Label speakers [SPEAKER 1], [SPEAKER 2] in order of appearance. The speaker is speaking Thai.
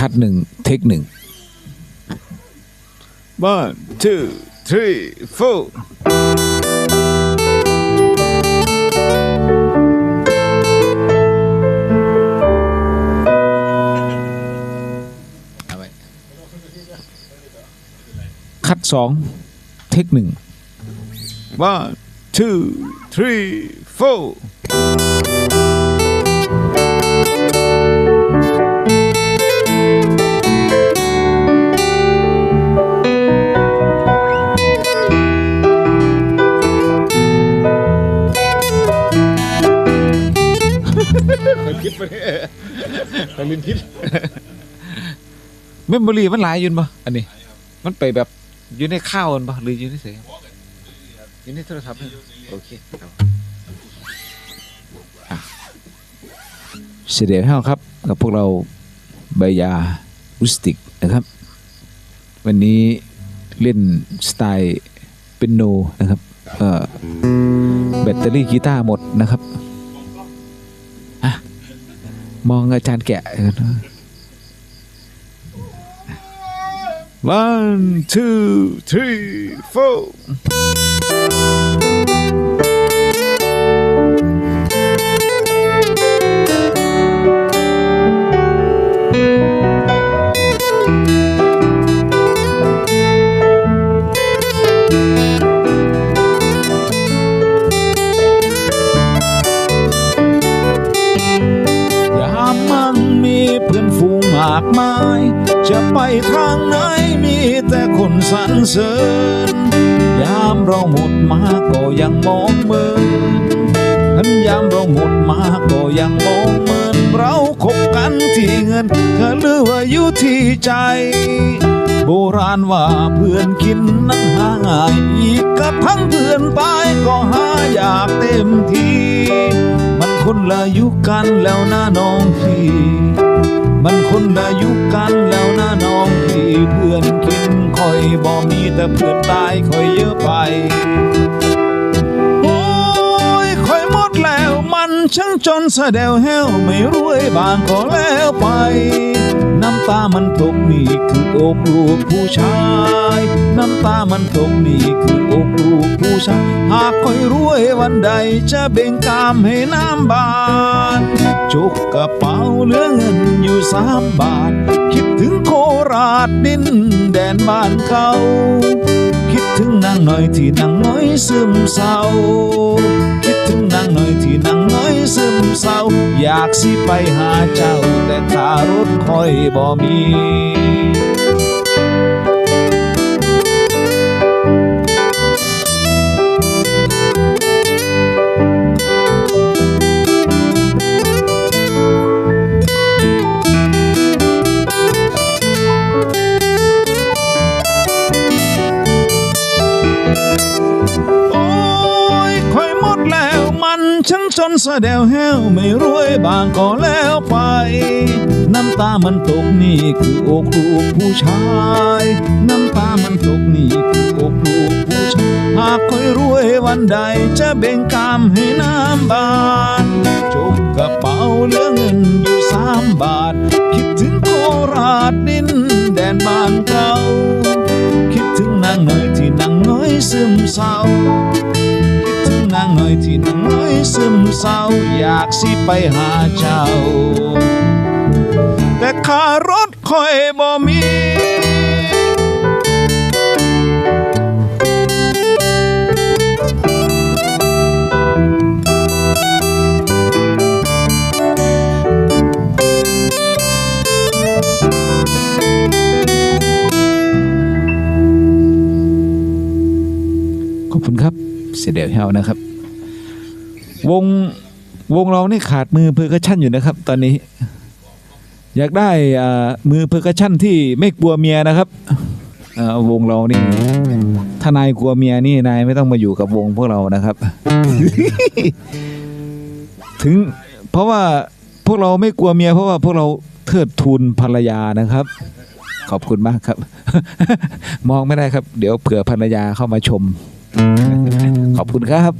[SPEAKER 1] คัดหนึ่งเทคหนึ่ง
[SPEAKER 2] One, two, three, four.
[SPEAKER 1] เอาไว้คัดสองเทคหนึ่ง
[SPEAKER 2] One, two, three, four. ดไปไปลินคิด
[SPEAKER 1] เมมโมรีมันหลายอยืนปะอันนี้ มันไปแบบอยู่ในข้าวมันปะหรืออยู่ในเสียอยู่ในโทรศัพท์เนี่ยโอเคเอาอะเสด็จเฮาครับ กับพวกเราใบยาอุสติกนะครับ วันนี้เล่นสไตล์เป็นโนนะครับ เอ่อแบตเตอรี่กีตาร์หมดนะครับ มองอาจารย์แกะกันนะ
[SPEAKER 2] One, two, three, four. า
[SPEAKER 3] กมาย จะไปทางไหนมีแต่คนสรรเสริญ ยามเราหมดมาก็ยังมองเมืนทันยามเราหมดมาก็ยังมองเมืนเราคบกันที่เงินก็หรือว่าอยู่ที่ใจ โบราณว่าเพื่อนกินนั้นหาง่ายอีกกับทั้งเพื่อนตายก็หาอยากเต็มที คนละยุคกันแล้วนะน้องพี่ มันคนละยุคกันแล้วนะน้องพี่เพื่อนกินคอยบ่มีแต่เพื่อนตายคอยเยอะไปโอ้ยคอยหมดแล้วมันช่างจนสะเดวแห้วไม่รวยบางก็แล้วไป น้ำตามันตกนี่คืออกลูกผู้ชาย น้ำตามันตกนี่คืออกลูกผู้ชาย หากคอยรู้ วยวันใดจะเบ่งกามให้น้ำบานจุกกระเป๋าเหลือเงินอยู่สามบาท คิดถึงโคราชดินแดนบ้านเขา คิดถึงนางหน่อยที่นางน้อยซึมเศร้า คิดถึงนางหน่อยที่นางน้อยซึมเศร้า อยากสิไปหาเจ้าแต่ขารถคอยบ่มี จนสะเดวแห้วไม่รวยบางก็แล้วไป น้ำตามันตกนี่คืออกลูกผู้ชาย น้ำตามันตกนี่คืออกลูกผู้ชาย หากค่อยรวยวันใดจะเบ่งกามให้น้ำบานจกกระเป๋าเหลือเงินอยู่สามบาท คิดถึงโคราชดินแดนบ้านเก่าคิดถึงนางน่อยที่นางน้อยซึมเศร้าางหน่อยที่นางน้อยซึมเศร้าอยากสิไปหาเจ้า แต่ขารถคอยบ่มี
[SPEAKER 1] ขอบคุณครับ เสด็จเฮานะครับ วงวงเรานี่ขาดมือเพอร์คัชชั่นอยู่นะครับ ตอนนี้ อยากได้อ่ามือเพอร์คัชชั่นที่ไม่กลัวเมียนะครับวงเรานี่ ถ้านายกลัวเมียนี่นายไม่ต้องมาอยู่กับวงพวกเรานะครับ ถึงเพราะว่าพวกเราไม่กลัวเมียเพราะว่าพวกเราเทิดทูนภรรยานะครับ ขอบคุณมากครับ มองไม่ได้ครับ เดี๋ยวเผื่อภรรยาเข้ามาชม ขอบคุณครับ